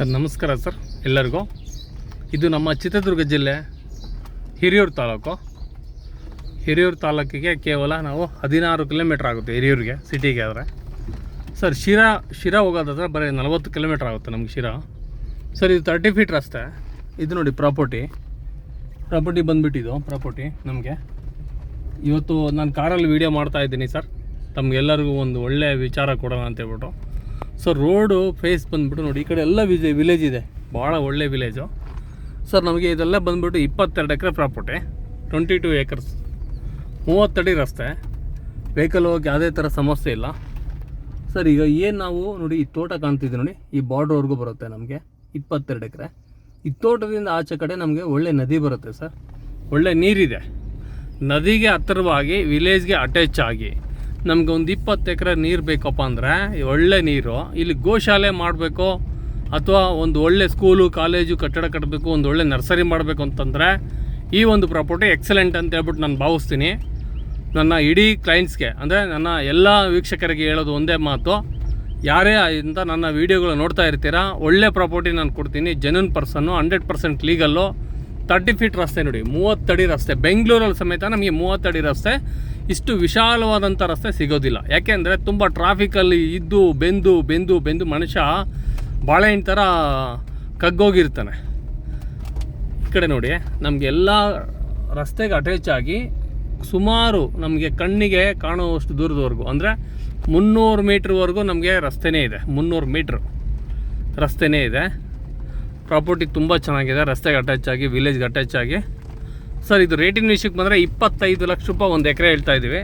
Sir, ನಮಸ್ಕಾರ sir, ಎಲ್ಲರಿಗೂ. ಇದು ನಮ್ಮ ಚಿತ್ರದುರ್ಗ ಜಿಲ್ಲೆ ಹಿರಿಯೂರು ತಾಲೂಕು. ಹಿರಿಯೂರು ತಾಲೂಕಿಗೆ ಕೇವಲ ನಾವು ಹದಿನಾರು ಕಿಲೋಮೀಟ್ರ್ ಆಗುತ್ತೆ ಹಿರಿಯೂರಿಗೆ, ಸಿಟಿಗೆ ಆದರೆ. ಸರ್, ಶಿರಾ ಶಿರಾ ಹೋಗೋದಾದ್ರೆ ಬರೀ ನಲವತ್ತು ಕಿಲೋಮೀಟ್ರ್ ಆಗುತ್ತೆ ನಮ್ಗೆ ಶಿರಾ. ಸರ್, ಇದು ತರ್ಟಿ ಫೀಟ್ ರಸ್ತೆ. ಇದು ನೋಡಿ ಪ್ರಾಪರ್ಟಿ. ಪ್ರಾಪರ್ಟಿ ಬಂದುಬಿಟ್ಟಿದ್ದು, ಪ್ರಾಪರ್ಟಿ ನಮಗೆ. ಇವತ್ತು ನಾನು ಕಾರಲ್ಲಿ ವೀಡಿಯೋ ಮಾಡ್ತಾ ಇದ್ದೀನಿ ಸರ್. ತಮಗೆಲ್ಲರಿಗೂ ಒಂದು ಒಳ್ಳೆಯ ವಿಚಾರ ಕೊಡೋಣ ಅಂತ ಹೇಳ್ಬಿಟ್ಟು. ಸೊ ರೋಡು ಫೇಸ್ ಬಂದುಬಿಟ್ಟು ನೋಡಿ, ಈ ಕಡೆ ಎಲ್ಲ ವಿಜ್ ವಿಲೇಜ್ ಇದೆ. ಭಾಳ ಒಳ್ಳೆ ವಿಲೇಜು ಸರ್ ನಮಗೆ ಇದೆಲ್ಲ ಬಂದುಬಿಟ್ಟು ಇಪ್ಪತ್ತೆರಡು ಎಕರೆ ಪ್ರಾಪರ್ಟಿ ಟ್ವೆಂಟಿ ಟು ಏಕರ್ಸ್ ಮೂವತ್ತಡಿ ರಸ್ತೆ. ವೆಹಿಕಲ್ ಹೋಗಿ ಯಾವುದೇ ಥರ ಸಮಸ್ಯೆ ಇಲ್ಲ. ಸರ್ ಈಗ ಏನು ನಾವು ನೋಡಿ, ಈ ತೋಟ ಕಾಣ್ತಿದ್ದೀವಿ ನೋಡಿ, ಈ ಬಾರ್ಡ್ರ್ವರೆಗೂ ಬರುತ್ತೆ ನಮಗೆ, ಇಪ್ಪತ್ತೆರಡು ಎಕರೆ. ಈ ತೋಟದಿಂದ ಆಚೆ ಕಡೆ ನಮಗೆ ಒಳ್ಳೆ ನದಿ ಬರುತ್ತೆ ಸರ್ ಒಳ್ಳೆ ನೀರಿದೆ. ನದಿಗೆ ಹತ್ತಿರವಾಗಿ ವಿಲೇಜ್ಗೆ ಅಟ್ಯಾಚ್ ಆಗಿ. ನಮ್ಗೆ ಒಂದು ಇಪ್ಪತ್ತು ಎಕರೆ ನೀರು ಬೇಕಪ್ಪ ಅಂದರೆ ಒಳ್ಳೆ ನೀರು, ಇಲ್ಲಿ ಗೋಶಾಲೆ ಮಾಡಬೇಕು, ಅಥವಾ ಒಂದು ಒಳ್ಳೆ ಸ್ಕೂಲು, ಕಾಲೇಜು, ಕಟ್ಟಡ ಕಟ್ಟಬೇಕು ಒಂದು ಒಳ್ಳೆ ನರ್ಸರಿ ಮಾಡಬೇಕು ಅಂತಂದರೆ, ಈ ಒಂದು ಪ್ರಾಪರ್ಟಿ ಎಕ್ಸಲೆಂಟ್ ಅಂತ ಹೇಳ್ಬಿಟ್ಟು ನಾನು ಭಾವಿಸ್ತೀನಿ. ನನ್ನ ಇಡೀ ಕ್ಲೈಂಟ್ಸ್ಗೆ ಅಂದರೆ ನನ್ನ ಎಲ್ಲ ವೀಕ್ಷಕರಿಗೆ ಹೇಳೋದು ಒಂದೇ ಮಾತು, ಯಾರೇ ಇಂಥ ನನ್ನ ವೀಡಿಯೋಗಳು ನೋಡ್ತಾ ಇರ್ತೀರಾ, ಒಳ್ಳೆ ಪ್ರಾಪರ್ಟಿ ನಾನು ಕೊಡ್ತೀನಿ genuine person hundred percent legal thirty feet ರಸ್ತೆ ನೋಡಿ, ಮೂವತ್ತಡಿ ರಸ್ತೆ, ಬೆಂಗಳೂರಲ್ಲಿ ಸಮೇತ ನಮಗೆ ಮೂವತ್ತಡಿ ರಸ್ತೆ ಇಷ್ಟು ವಿಶಾಲವಾದಂಥ ರಸ್ತೆ ಸಿಗೋದಿಲ್ಲ. ಯಾಕೆಂದರೆ ತುಂಬ ಟ್ರಾಫಿಕಲ್ಲಿ ಇದ್ದು, ಬೆಂದು ಬೆಂದು ಬೆಂದು ಮನುಷ್ಯ ಬಾಳೆಹಣ್ಣು ಥರ ಕಗ್ಗೋಗಿರ್ತಾನೆ. ಈ ಕಡೆ ನೋಡಿ, ನಮಗೆ ಎಲ್ಲ ರಸ್ತೆಗೆ ಅಟ್ಯಾಚ್ ಆಗಿ ಸುಮಾರು ನಮಗೆ ಕಣ್ಣಿಗೆ ಕಾಣುವಷ್ಟು ದೂರದವರೆಗೂ, ಅಂದರೆ ಮುನ್ನೂರು ಮೀಟ್ರ್ವರೆಗೂ ನಮಗೆ ರಸ್ತೆನೇ ಇದೆ. ಮುನ್ನೂರು ಮೀಟ್ರ್ ರಸ್ತೆನೇ ಇದೆ. ಪ್ರಾಪರ್ಟಿ ತುಂಬ ಚೆನ್ನಾಗಿದೆ. ರಸ್ತೆಗೆ ಅಟ್ಯಾಚ್ ಆಗಿ ವಿಲೇಜ್ಗೆ ಅಟ್ಯಾಚ್ ಆಗಿ. ಸರ್, ಇದು ರೇಟಿನ ವಿಷಯಕ್ಕೆ ಬಂದರೆ ಇಪ್ಪತ್ತೈದು ಲಕ್ಷ ರೂಪಾಯಿ ಒಂದು ಎಕರೆ ಹೇಳ್ತಾ ಇದ್ದೀವಿ.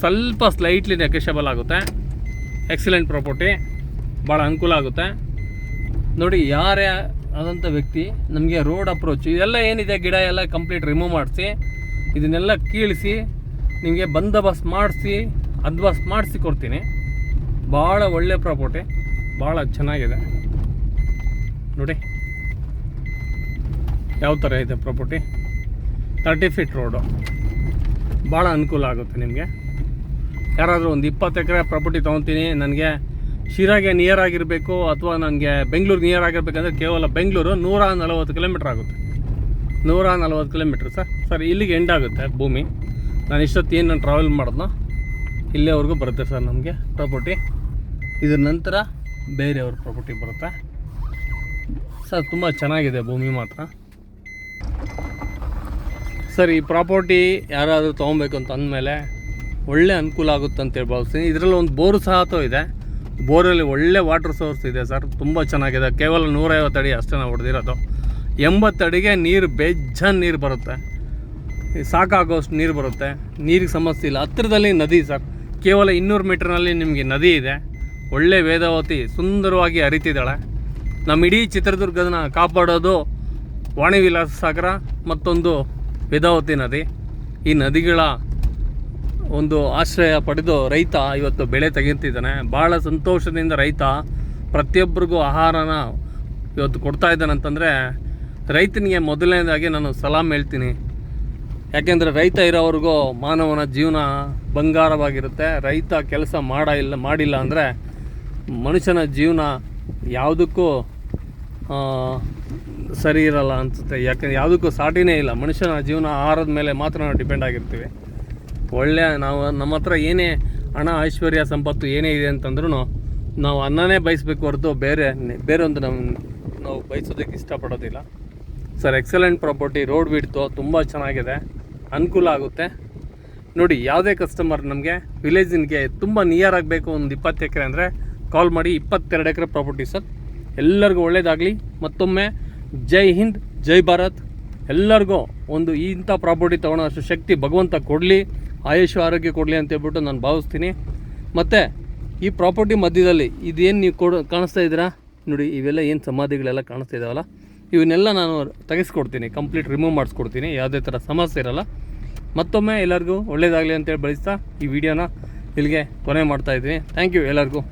ಸ್ವಲ್ಪ ಸ್ಲೈಟ್ಲಿ ನೆಕೆಷಬಲ್ ಆಗುತ್ತೆ. ಎಕ್ಸಲೆಂಟ್ ಪ್ರಾಪರ್ಟಿ ಭಾಳ ಅನುಕೂಲ ಆಗುತ್ತೆ. ನೋಡಿ, ಯಾರೇ ಆದಂಥ ವ್ಯಕ್ತಿ ನಮಗೆ ರೋಡ್ ಅಪ್ರೋಚ್ ಇದೆಲ್ಲ ಏನಿದೆ, ಗಿಡ ಎಲ್ಲ ಕಂಪ್ಲೀಟ್ ರಿಮೂವ್ ಮಾಡಿಸಿ, ಇದನ್ನೆಲ್ಲ ಕೀಳಿಸಿ, ನಿಮಗೆ ಬಂದೋಬಸ್ತ್ ಮಾಡಿಸಿ ಅದ್ವಾಸ್ ಮಾಡಿಸಿ ಕೊಡ್ತೀನಿ. ಭಾಳ ಒಳ್ಳೆ ಪ್ರಾಪರ್ಟಿ ಭಾಳ ಚೆನ್ನಾಗಿದೆ. ನೋಡಿ. ಯಾವ ಥರ ಇದೆ ಪ್ರಾಪರ್ಟಿ ತರ್ಟಿ ಫೀಟ್ ರೋಡು ಭಾಳ ಅನುಕೂಲ ಆಗುತ್ತೆ ನಿಮಗೆ. ಯಾರಾದರೂ ಒಂದು ಇಪ್ಪತ್ತು ಎಕರೆ ಪ್ರಾಪರ್ಟಿ ತೊಗೊತೀನಿ, ನನಗೆ ಶಿರಾಗೆ ನಿಯರ್ ಆಗಿರಬೇಕು ಅಥವಾ ನನಗೆ ಬೆಂಗಳೂರು ನಿಯರ್ ಆಗಿರಬೇಕಂದ್ರೆ ಕೇವಲ ಬೆಂಗಳೂರು ನೂರ ನಲವತ್ತು ಕಿಲೋಮೀಟ್ರ್ ಆಗುತ್ತೆ. ನೂರ ನಲವತ್ತು ಕಿಲೋಮೀಟ್ರ್ ಸರ್. ಸರ್, ಇಲ್ಲಿಗೆ ಎಂಡ್ ಆಗುತ್ತೆ ಭೂಮಿ. ನಾನು ಇಷ್ಟೊತ್ತು ಏನು ನಾನು ಟ್ರಾವೆಲ್ ಮಾಡಿದ್ನೋ. ಇಲ್ಲಿವರೆಗೂ ಬರುತ್ತೆ ಸರ್ ನಮಗೆ ಪ್ರಾಪರ್ಟಿ ಇದ್ರ ನಂತರ ಬೇರೆಯವ್ರ ಪ್ರಾಪರ್ಟಿ ಬರುತ್ತೆ. ಸರ್, ತುಂಬ ಚೆನ್ನಾಗಿದೆ ಭೂಮಿ ಮಾತ್ರ. ಸರ್, ಈ ಪ್ರಾಪರ್ಟಿ ಯಾರಾದರೂ ತೊಗೊಬೇಕು ಅಂತ ಅಂದಮೇಲೆ ಒಳ್ಳೆ ಅನುಕೂಲ ಆಗುತ್ತೆ ಅಂತೇಳಿ ಭಾವಿಸ್ತೀನಿ ಇದರಲ್ಲಿ ಒಂದು ಬೋರ್ ಸಹ ಇದೆ. ಬೋರಲ್ಲಿ ಒಳ್ಳೆ ವಾಟರ್ ಸೋರ್ಸ್ ಇದೆ ಸರ್, ತುಂಬ ಚೆನ್ನಾಗಿದೆ. ಕೇವಲ ನೂರೈವತ್ತು ಅಡಿ ಅಷ್ಟೇ ನಾವು ಹೊಡೆದಿರೋದು. ಎಂಬತ್ತು ಅಡಿಗೆ ನೀರು ಬೆಜ್ಜನ್ ನೀರು ಬರುತ್ತೆ. ಸಾಕಾಗೋಷ್ಟು ನೀರು ಬರುತ್ತೆ. ನೀರಿಗೆ ಸಮಸ್ಯೆ ಇಲ್ಲ. ಹತ್ತಿರದಲ್ಲಿ ನದಿ ಸರ್. ಕೇವಲ ಇನ್ನೂರು ಮೀಟ್ರ್ನಲ್ಲಿ ನಿಮಗೆ ನದಿ ಇದೆ. ಒಳ್ಳೆ ವೇದಾವತಿ, ಸುಂದರವಾಗಿ ಅರಿತಿದ್ದಾಳೆ. ನಮ್ಮ ಇಡೀ ಚಿತ್ರದುರ್ಗದನ್ನ ಕಾಪಾಡೋದು ವಾಣಿ ವಿಲಾಸ ಸಾಗರ ಮತ್ತೊಂದು ವೇದಾವತಿ ನದಿ. ಈ ನದಿಗಳ ಒಂದು ಆಶ್ರಯ ಪಡೆದು ರೈತ ಇವತ್ತು ಬೆಳೆ ತೆಗೆಯುತ್ತಿದ್ದಾನೆ. ಭಾಳ ಸಂತೋಷದಿಂದ ರೈತ ಪ್ರತಿಯೊಬ್ಬರಿಗೂ ಆಹಾರನ ಇವತ್ತು ಕೊಡ್ತಾ ಇದ್ದಾನೆ ಅಂತಂದರೆ ರೈತನಿಗೆ ಮೊದಲನೇದಾಗಿ ನಾನು ಸಲಾಮ್ ಹೇಳ್ತೀನಿ. ಯಾಕೆಂದರೆ ರೈತ ಇರೋವರೆಗೂ ಮಾನವನ ಜೀವನ ಬಂಗಾರವಾಗಿರುತ್ತೆ. ರೈತ ಕೆಲಸ ಮಾಡ ಇಲ್ಲ, ಮಾಡಿಲ್ಲ ಅಂದರೆ ಮನುಷ್ಯನ ಜೀವನ ಯಾವುದಕ್ಕೂ ಸರಿ ಇರಲ್ಲ ಅನಿಸುತ್ತೆ. ಯಾಕಂದ್ರೆ ಯಾವುದಕ್ಕೂ ಸಾಟಿನೇ ಇಲ್ಲ. ಮನುಷ್ಯನ ಜೀವನ ಆಹಾರದ ಮೇಲೆ ಮಾತ್ರ ನಾವು ಡಿಪೆಂಡ್ ಆಗಿರ್ತೀವಿ. ಒಳ್ಳೆಯ ನಾವು ನಮ್ಮ ಹತ್ರ ಏನೇ ಹಣ, ಐಶ್ವರ್ಯ, ಸಂಪತ್ತು ಏನೇ ಇದೆ ಅಂತಂದ್ರೂ ನಾವು ಅನ್ನನೇ ಬಯಸಬೇಕು ಹೊರತು ಬೇರೆ ಬೇರೆ ಒಂದು ನಮ್ಮ ನಾವು ಬಯಸೋದಕ್ಕೆ ಇಷ್ಟಪಡೋದಿಲ್ಲ. ಸರ್ ಎಕ್ಸಲೆಂಟ್ ಪ್ರಾಪರ್ಟಿ ರೋಡ್ ಬಿಡ್ತು ತುಂಬ ಚೆನ್ನಾಗಿದೆ. ಅನುಕೂಲ ಆಗುತ್ತೆ. ನೋಡಿ, ಯಾವುದೇ ಕಸ್ಟಮರ್ ನಮಗೆ ವಿಲೇಜಿನ್ಗೆ ತುಂಬ ನಿಯರ್ ಆಗಬೇಕು, ಒಂದು ಇಪ್ಪತ್ತು ಎಕರೆ ಅಂದರೆ ಕಾಲ್ ಮಾಡಿ ಇಪ್ಪತ್ತೆರಡು ಎಕರೆ ಪ್ರಾಪರ್ಟಿ ಸರ್. ಎಲ್ಲರಿಗೂ ಒಳ್ಳೆಯದಾಗಲಿ ಮತ್ತೊಮ್ಮೆ ಜೈ ಹಿಂದ್, ಜೈ ಭಾರತ್. ಎಲ್ಲರಿಗೂ ಒಂದು ಇಂಥ ಪ್ರಾಪರ್ಟಿ ತೊಗೊಳೋಷ್ಟು ಶಕ್ತಿ ಭಗವಂತ ಕೊಡಲಿ. ಆಯುಷ್ ಆರೋಗ್ಯ ಕೊಡಲಿ ಅಂತ ಹೇಳ್ಬಿಟ್ಟು ನಾನು ಭಾವಿಸ್ತೀನಿ. ಮತ್ತು ಈ ಪ್ರಾಪರ್ಟಿ ಮಧ್ಯದಲ್ಲಿ ಇದೇನು ನೀವು ಕೊಡು, ಕಾಣಿಸ್ತಾ ಇದ್ದೀರಾ? ನೋಡಿ, ಇವೆಲ್ಲ ಏನು ಸಮಾಧಿಗಳೆಲ್ಲ ಕಾಣಿಸ್ತಾ ಇದ್ದಾವಲ್ಲ ಇವನ್ನೆಲ್ಲ ನಾನು ತೆಗೆಸ್ಕೊಡ್ತೀನಿ ಕಂಪ್ಲೀಟ್ ರಿಮೂವ್ ಮಾಡಿಸ್ಕೊಡ್ತೀನಿ, ಯಾವುದೇ ಥರ ಸಮಸ್ಯೆ ಇರಲ್ಲ. ಮತ್ತೊಮ್ಮೆ ಎಲ್ಲರಿಗೂ ಒಳ್ಳೆಯದಾಗಲಿ ಅಂತೇಳಿ ಬಳಸ್ತಾ ಈ ವಿಡಿಯೋನ ಇಲ್ಲಿಗೆ ಕೊನೆ ಮಾಡ್ತಾಯಿದ್ದೀನಿ ಥ್ಯಾಂಕ್ ಯು ಎಲ್ಲರಿಗೂ.